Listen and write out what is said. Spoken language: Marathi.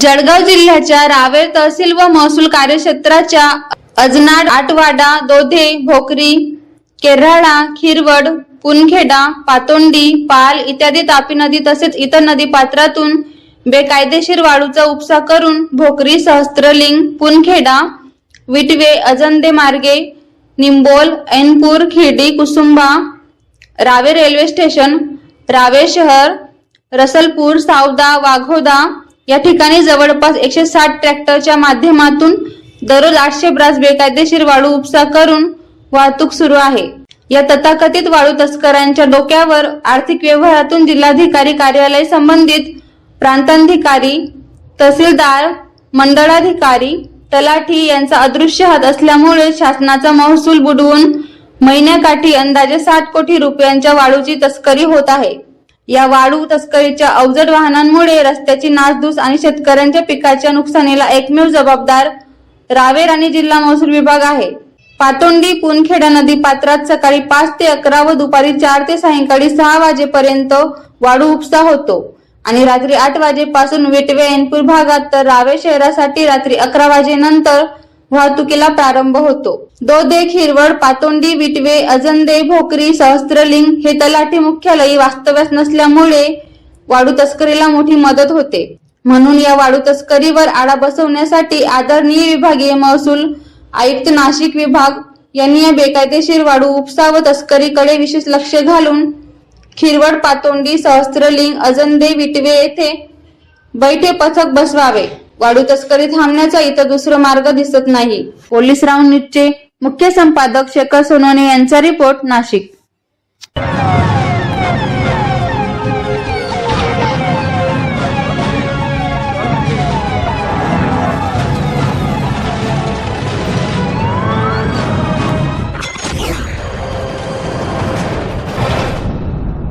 जळगाव जिल्ह्याच्या रावेर तहसील व महसूल कार्यक्षेत्राच्या अजनाड आटवाडा दोधे भोकरी केराळा खिरवड पुनखेडा पातोंडी पाल इत्यादी तापी नदी तसेच इतर नदी पात्रातून बेकायदेशीर वाळूचा उपसा करून भोकरी सहस्त्रलिंग पुनखेडा विटवे अजंदे मार्गे निंबोल ऐनपूर खिरडी कुसुंबा रावे रेल्वे स्टेशन रावे शहर रसलपूर सावदा वाघोदा या ठिकाणी जवळपास एकशे साठ ट्रॅक्टरच्या माध्यमातून दररोज आठशे ब्रास बेकायदेशीर वाळू उपसा करून वाहतूक सुरू आहे. या तथाकथित वाळू तस्करांच्या डोक्यावर आर्थिक व्यवहारातून जिल्हाधिकारी कार्यालय संबंधित प्रांताधिकारी तहसीलदार मंडळाधिकारी तलाठी यांचा अदृश्य हात असल्यामुळे शासनाचा महसूल बुडवून महिन्याकाठी अंदाजे साठ कोटी रुपयांच्या वाळूची तस्करी होत आहे. या वाळू तस्करीच्या अवजड वाहनांमुळे रस्त्याची नासधूस आणि शेतकऱ्यांच्या पिकाच्या नुकसानीला एकमेव जबाबदार रावेर आणि जिल्हा महसूल विभाग आहे. पातोंडी पुनखेडा नदी पात्रात सकाळी पाच ते अकरा व दुपारी चार ते सायंकाळी सहा वाजेपर्यंत वाळू उपसा होतो. आणि रात्री आठ वाजेपासून वेटवे एनपूर भागात तर रावे शहरासाठी रात्री अकरा वाजेनंतर वाहतुकीला प्रारंभ होतो. दोदेख खिरवड पातोंडी विटवे अजंदे भोकरी सहस्त्रलिंग हे तलाठी मुख्यालयी वास्तव्यास नसल्यामुळे वाडू तस्करीला मोठी मदत होते. म्हणून या वाडू तस्करीवर आळा बसवण्यासाठी आदरणीय विभागीय महसूल आयुक्त नाशिक विभाग यांनी या बेकायदेशीर वाडू उपसा व तस्करीकडे विशेष लक्ष घालून खिरवड पातोंडी सहस्त्रलिंग अजंदे विटवे येथे बैठे पथक बसवावे. वाढू तस्करी थांबण्याचा इतर दुसरा मार्ग दिसत नाही. पोलीस राऊंड न्यूजचे मुख्य संपादक शेखर सोनवणे यांचा रिपोर्ट नाशिक.